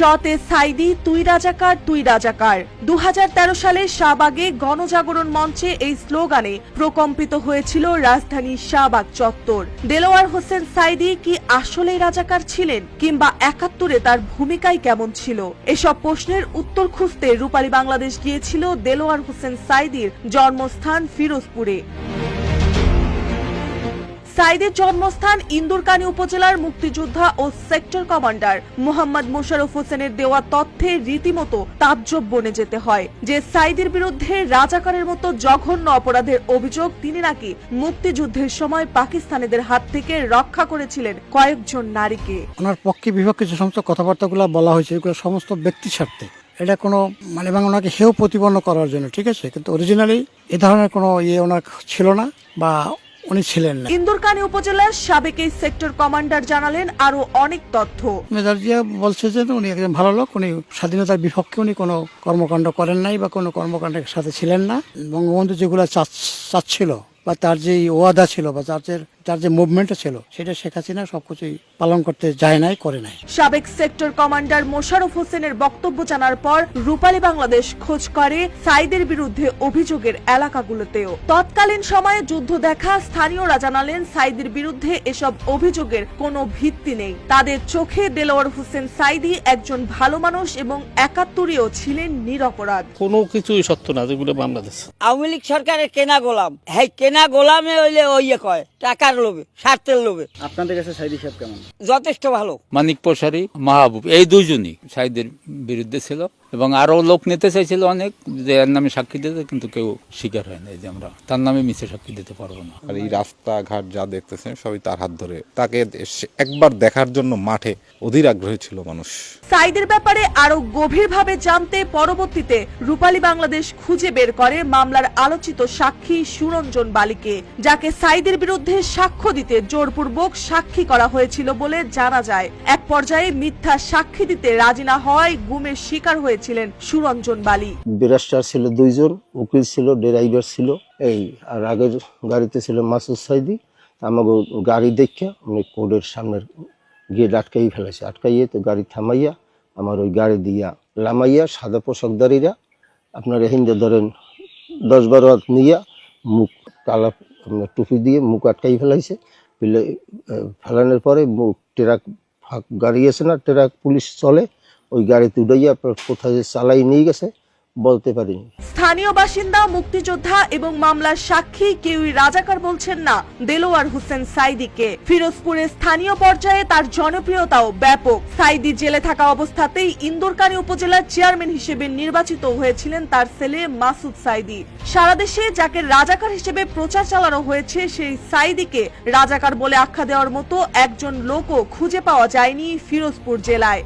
শতে সাইদি, তুই রাজাকার তুই রাজাকার। দু হাজার তেরো সালে শাহবাগে গণজাগরণ মঞ্চে এই স্লোগানে প্রকম্পিত হয়েছিল রাজধানী শাহবাগ চত্বর। দেলোয়ার হোসেন সাইদি কি আসলেই রাজাকার ছিলেন কিংবা একাত্তরে তার ভূমিকাই কেমন ছিল? এসব প্রশ্নের উত্তর খুঁজতে রূপালী বাংলাদেশ গিয়েছিল দেলোয়ার হোসেন সাইদির জন্মস্থান ফিরোজপুরে। সাইদের জন্মস্থান ইন্দুরকানী উপজেলার মুক্তিযোদ্ধা ও সেক্টর কমান্ডার। মোহাম্মদ মোশারফ হোসেনের দেওয়া তথ্যে রীতিমতো তাজ্জব বনে যেতে হয়। যে সাইদের বিরুদ্ধে রাজাকারের মতো জঘন্য অপরাধের অভিযোগ, তিনি নাকি মুক্তিযুদ্ধের সময় পাকিস্তানিদের হাত থেকে রক্ষা করেছিলেন কয়েকজন নারীকে। ওনার পক্ষে বিপক্ষে যে সমস্ত কথাবার্তাগুলো বলা হয়েছে, এগুলো সমস্ত ব্যক্তি স্বার্থে। এটা কোনো মানে এবং ওনাকে হেয় প্রতিপন্ন করার জন্য, ঠিক আছে? কিন্তু অরিজিনালি এ ধরনের কোনো ইয়ে ওনার ছিল না, বা উনি ছিলেন না। ইন্দুরকানী উপজেলার সাবেক এই সেক্টর কমান্ডার জানালেন আরও অনেক তথ্য। মেজর জিয়া বলছে যে উনি একজন ভালো লোক উনি স্বাধীনতার বিপক্ষে উনি কোনো কর্মকাণ্ড করেন নাই বা কোনো কর্মকাণ্ডের সাথে ছিলেন না। বঙ্গবন্ধু যেগুলো চাচ- চাচ্ছিল বা তার যে ওয়াদা ছিল বা তার যে তার যে মুভমেন্টটা ছিল সেটা শেখ হাসিনা সবকিছুই পালন করতে যায় নাই করে নাই। সাবেক সেক্টর কমান্ডার মোশাররফ হোসেনের বক্তব্য জানার পর রূপালী বাংলাদেশ খোঁজ করে সাইদের বিরুদ্ধে অভিযোগের এলাকাগুলোতেও। তৎকালীন সময়ে যুদ্ধ দেখা স্থানীয়রা জানালেন সাইদের বিরুদ্ধে এসব অভিযোগের কোনো ভিত্তি নেই। তাদের চোখে দেলোয়ার হোসেন সাইদি একজন ভালো মানুষ এবং একাত্তরেও ছিলেন নিরপরাধ। কোনো কিছুই সত্য না যেগুলো বাংলাদেশ। আওয়ামী লীগ সরকারের কেনা গোলাম। হ্যাঁ কেনা গোলামে হইলে ওই ইয়ে কয় টাকার লোভে স্বার্থের লোভে। আপনাদের কাছে সাইদি সাহেব কেমন? যথেষ্ট ভালো। মানিক প্রসারী মাহবুব এই দুজনই সাইদের বিরুদ্ধে ছিল। এবং আরও লোক নিতে চাইছিল অনেক যে এর নামে সাক্ষী দিতে কিন্তু কেউ স্বীকার হয় না যে আমরা তার নামে মিছে সাক্ষী দিতে পারব না। আর এই রাস্তাঘাট যা দেখতেছেন সবই তার হাত ধরে। তাকে একবার দেখার জন্য মাঠে অধীর আগ্রহী ছিল মানুষ। সাইদের ব্যাপারে আরও গভীরভাবে জানতে পরবর্তীতে রূপালী বাংলাদেশ খুঁজে বের করে মামলার আলোচিত সাক্ষী সুরঞ্জন বালিকে যাকে সাইদের বিরুদ্ধে সাক্ষ্য দিতে জোরপূর্বক সাক্ষী করা হয়েছিল বলে জানা যায়। এক পর্যায়ে মিথ্যা সাক্ষী দিতে রাজি না হওয়ায় গুমের শিকার হয়েছিলেন সুরঞ্জন বালি। ব্যারিস্টার ছিল দুইজন, উকিল ছিল, ড্রাইভার ছিল, এই, আর আগের গাড়িতে ছিল মাসুদ সাইদি। আমাকে গাড়ি দেখে উনি কোর্টের সামনের গেট আটকাই ফেলেছে। আটকাইয়ে তো গাড়ি থামাইয়া, আমার ওই গাড়ি দিয়া লামাইয়া সাদা পোশাকদারিরা আপনার হিন্দে ধরেন দশ বারো হাত নিয়া মুখ কালা আপনার টুপি দিয়ে মুখ আটকাই ফেলাইছে। ফেলে ফেলানোর পরে মুখ ট্রাক গাড়ি আছে না, ট্রাক পুলিশ চলে ওই গাড়িতে উঠাইয়া আপনার কোথায় চালাই নিয়ে গেছে, বলতে পারিনি। স্থানীয় বাসিন্দা, মুক্তিযোদ্ধা এবং মামলার সাক্ষী কেউই রাজাকার বলছেন না দেলোয়ার হোসেন সাইদিকে। ফিরোজপুরে স্থানীয় পর্যায়ে তার জনপ্রিয়তাও ব্যাপক। সাইদি জেলে থাকা অবস্থাতেই ইন্দোরকানী উপজেলার চেয়ারম্যান হিসেবে নির্বাচিত হয়েছিলেন তার ছেলে মাসুদ সাইদি। সারা দেশে যাকে রাজাকার হিসেবে প্রচার চালানো হয়েছে, সেই সাইদিকে রাজাকার বলে আখ্যা দেওয়ার মতো একজন লোকও খুঁজে পাওয়া যায়নি ফিরোজপুর জেলায়।